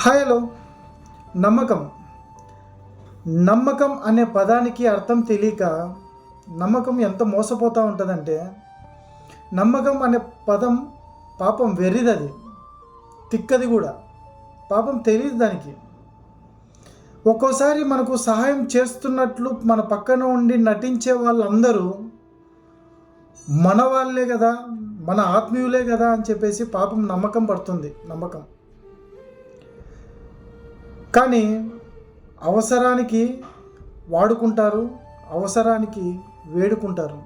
Hi hello. నమ్మకం. నమ్మకం అనే పదానికి అర్థం తెలియక నమ్మకం ఎంత మోసపోతూ ఉంటుందంటే నమ్మకం అనే పదం పాపం వెర్రిదది తిక్కది కూడా. పాపం తెలియదు దానికి. ఒక్కోసారి మనకు సహాయం చేస్తున్నట్లు మన పక్కన ఉండి నటించే వాళ్ళందరూ మన వాళ్ళే కదా మన ఆత్మీయులే కదా అని చెప్పేసి పాపం నమ్మకం పడుతుంది. నమ్మకం. కానీ అవసరానికి వాడుకుంటారు అవసరానికి వేడుకుంటారు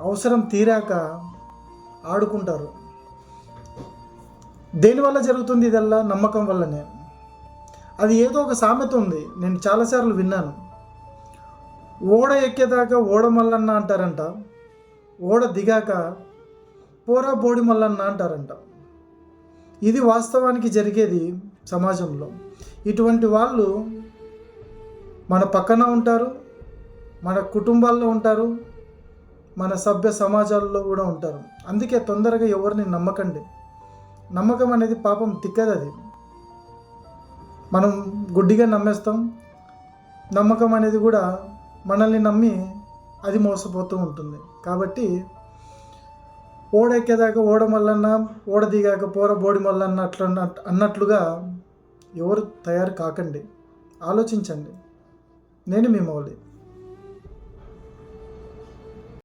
అవసరం తీరాక ఆడుకుంటారు. దేనివల్ల జరుగుతుంది ఇదల్లా? నమ్మకం వల్లనే. అది ఏదో ఒక సామెత ఉంది. నేను చాలాసార్లు విన్నాను. ఓడ ఎక్కేదాకా ఓడ మల్లన్న అంటారంట. ఓడ దిగాక పోరా బోడి మల్లన్న అంటారంట. ఇది వాస్తవానికి జరిగేది సమాజంలో. ఇటువంటి వాళ్ళు మన పక్కన ఉంటారు మన కుటుంబాల్లో ఉంటారు మన సభ్య సమాజాల్లో కూడా ఉంటారు. అందుకే తొందరగా ఎవరిని నమ్మకండి. నమ్మకం అనేది పాపం తిక్కది అది. మనం గుడ్డిగా నమ్మేస్తాం. నమ్మకం అనేది కూడా మనల్ని నమ్మి అది మోసపోతూ ఉంటుంది. కాబట్టి ఓడ ఎక్కేదాకా ఓడ మల్లన్న ఓడ దిగాక పోర బోడి మల్లన్న అట్లా అన్న- అన్నట్లుగా ఎవరు తయారు కాకండి. ఆలోచించండి. నేను మీ మౌలి